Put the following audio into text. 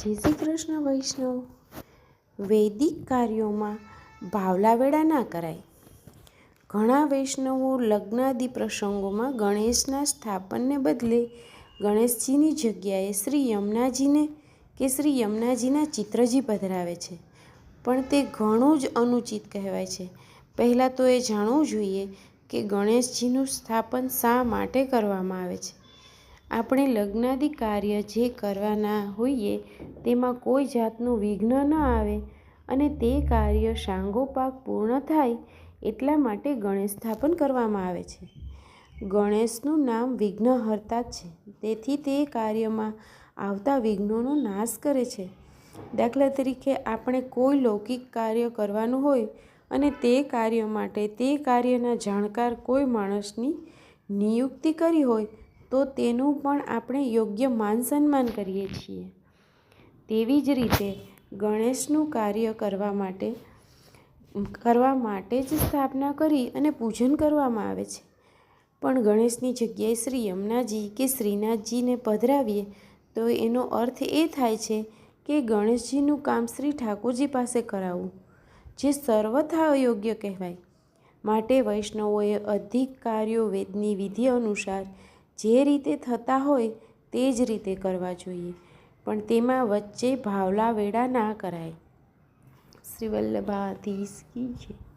જય શ્રી કૃષ્ણ વૈષ્ણવ. વૈદિક કાર્યોમાં ભાવલાવેડા ના કરાય. ઘણા વૈષ્ણવો લગ્નાદિ પ્રસંગોમાં ગણેશના સ્થાપનને બદલે ગણેશજીની જગ્યાએ શ્રી યમુનાજીને કે શ્રી યમુનાજીના ચિત્રજી પધરાવે છે. પણ તે ઘણું જ અનુચિત કહેવાય છે. પહેલાં તો એ જાણવું જોઈએ કે ગણેશજીનું સ્થાપન શા માટે કરવામાં આવે છે? આપણે લગ્નાદિ કાર્ય જે કરવાના હોઈએ, તેમાં કોઈ જાતનું વિઘ્ન ન આવે અને તે કાર્ય સાંગોપાક પૂર્ણ થાય એટલા માટે ગણેશ સ્થાપન કરવામાં આવે છે. ગણેશનું નામ વિઘ્નહર્તા છે. તેથી તે કાર્યમાં આવતા વિઘ્નોનો નાશ કરે છે. દાખલા તરીકે, આપણે કોઈ લૌકિક કાર્ય કરવાનું હોય અને તે કાર્ય માટે તે કાર્યના જાણકાર કોઈ માણસની નિયુક્તિ કરી હોય તો તેનું પણ આપણે યોગ્ય માન સન્માન કરીએ છીએ. તેવી જ રીતે ગણેશનું કાર્ય કરવા માટે કરવા માટે જ સ્થાપના કરી અને પૂજન કરવામાં આવે છે. પણ ગણેશની જગ્યાએ શ્રી યમુનાજી કે શ્રીનાથજીને પધરાવીએ, તો એનો અર્થ એ થાય છે કે ગણેશજીનું કામ શ્રી ઠાકોરજી પાસે કરાવવું, જે સર્વથા અયોગ્ય કહેવાય. માટે વૈષ્ણવોએ અધિક કાર્યો વેદની વિધિ અનુસાર જે રીતે થતા હોય તે જ રીતે કરવા જોઈએ. પણ તેમાં વચ્ચે ભાવલા વેડા ના કરાય. શ્રી વલ્લભાધીશ કી છે